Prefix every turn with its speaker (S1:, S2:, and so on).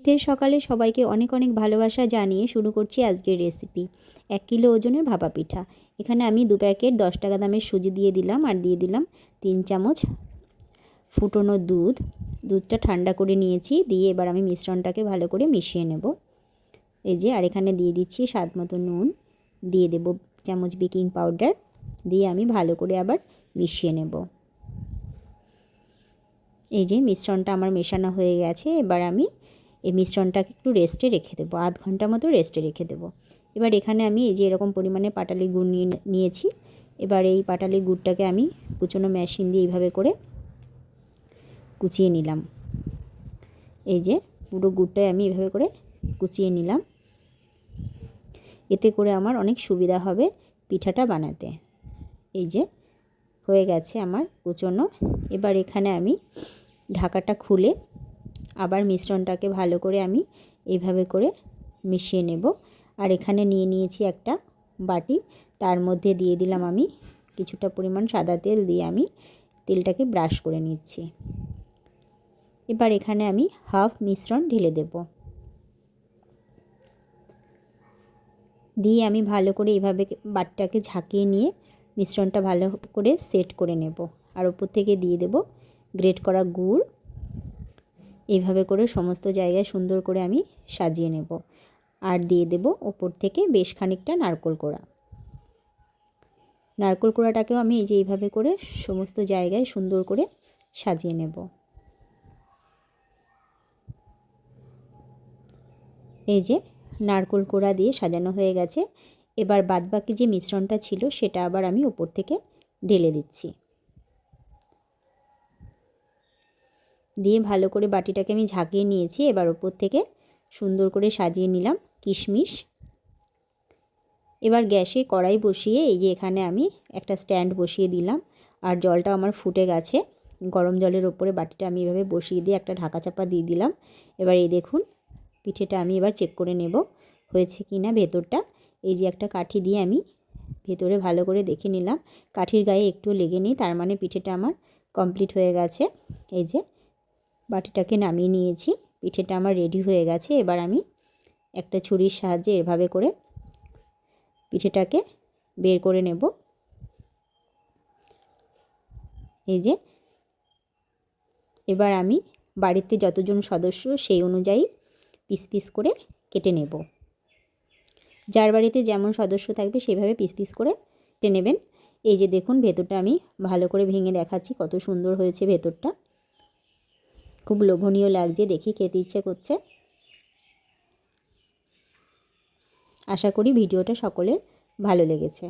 S1: শীতের সকালে সবাইকে অনেক অনেক ভালোবাসা জানিয়ে শুরু করছি আজকের রেসিপি এক কিলো ওজনের ভাপা পিঠা। এখানে আমি দু প্যাকেট দশ টাকা দামের সুজি দিয়ে দিলাম আর দিয়ে দিলাম তিন চামচ ফুটোনো দুধ। দুধটা ঠান্ডা করে নিয়েছি, দিয়ে এবার আমি মিশ্রণটাকে ভালো করে মিশিয়ে নেব। এই যে, আর এখানে দিয়ে দিচ্ছি স্বাদ মতো নুন। দিয়ে দেব চামচ বেকিং পাউডার। দিয়ে আমি ভালো করে আবার মিশিয়ে নেব। এই যে, মিশ্রণটা আমার মেশানো হয়ে গেছে। এবার আমি এই মিশ্রণটাকে একটু রেস্টে রেখে দেবো, আধ ঘণ্টা মতো রেস্টে রেখে দেবো। এবার এখানে আমি এই যে এরকম পরিমাণে পাটালি গুড় নিয়ে নিয়েছি, এবার এই পাটালি গুড়টাকে আমি কুচনো মেশিন দিয়ে এইভাবে করে কুচিয়ে নিলাম। এই যে পুরো গুড়টাই আমি এভাবে করে কুচিয়ে নিলাম। এতে করে আমার অনেক সুবিধা হবে পিঠাটা বানাতে। এই যে হয়ে গেছে আমার কুচনো। এবার এখানে আমি ঢাকাটা খুলে আবার মিশ্রণটাকে ভালো করে আমি এইভাবে করে মিশিয়ে নেব। আর এখানে নিয়ে নিয়েছি একটা বাটি। তার মধ্যে দিয়ে দিলাম আমি কিছুটা পরিমাণ সাদা তেল দিয়ে আমি তেলটাকে ব্রাশ করে নিচ্ছি। এবার এখানে আমি হাফ মিশ্রণ ঢেলে দেব। দিয়ে আমি ভালো করে এইভাবে বাটটাকে ঝাঁকিয়ে নিয়ে মিশ্রণটা ভালো করে সেট করে নেব। আর ওপর থেকে দিয়ে দেব গ্রেট করা গুড়। এইভাবে করে সমস্ত জায়গায় সুন্দর করে আমি সাজিয়ে নেব। আর দিয়ে দেব ওপর থেকে বেশ খানিকটা নারকোল কোড়া। নারকোল কোড়াটাকেও আমি এই যে এইভাবে করে সমস্ত জায়গায় সুন্দর করে সাজিয়ে নেব। এই যে নারকোল কোড়া দিয়ে সাজানো হয়ে গেছে। এবার বাদবাকি যে মিশ্রণটা ছিল সেটা আবার আমি ওপর থেকে ঢেলে দিচ্ছি। দিয়ে ভালো করে বাটিটাকে আমি ঝাঁকিয়ে নিয়েছি। এবার ওপর থেকে সুন্দর করে সাজিয়ে নিলাম কিশমিশ। এবার গ্যাসে কড়াই বসিয়ে এই যে এখানে আমি একটা স্ট্যান্ড বসিয়ে দিলাম আর জলটা আমার ফুটে গেছে। গরম জলের ওপরে বাটিটা আমি এভাবে বসিয়ে দিয়ে একটা ঢাকা চাপা দিয়ে দিলাম। এবার এই দেখুন, পিঠেটা আমি এবার চেক করে নেব হয়েছে কি না ভেতরটা। এই যে একটা কাঠি দিয়ে আমি ভেতরে ভালো করে দেখে নিলাম। কাঠির গায়ে একটু লেগে নেই, তার মানে পিঠেটা আমার কমপ্লিট হয়ে গেছে। এই যে বাটিটাকে নামিয়ে নিয়েছি। পিঠেটা আমার রেডি হয়ে গেছে। এবার আমি একটা ছুরির সাহায্যে এভাবে করে পিঠেটাকে বের করে নেব। এই যে, এবার আমি বাড়িতে যতজন সদস্য সেই অনুযায়ী পিস পিস করে কেটে নেব। যার বাড়িতে যেমন সদস্য থাকবে সেভাবে পিস পিস করে কেটে নেবেন। এই যে দেখুন, ভেতরটা আমি ভালো করে ভেঙে দেখাচ্ছি কত সুন্দর হয়েছে ভেতরটা। খুব লোভনীয় লাগছে দেখি খেতে ইচ্ছে করছে। আশা করি ভিডিওটা সকলের ভালো লেগেছে।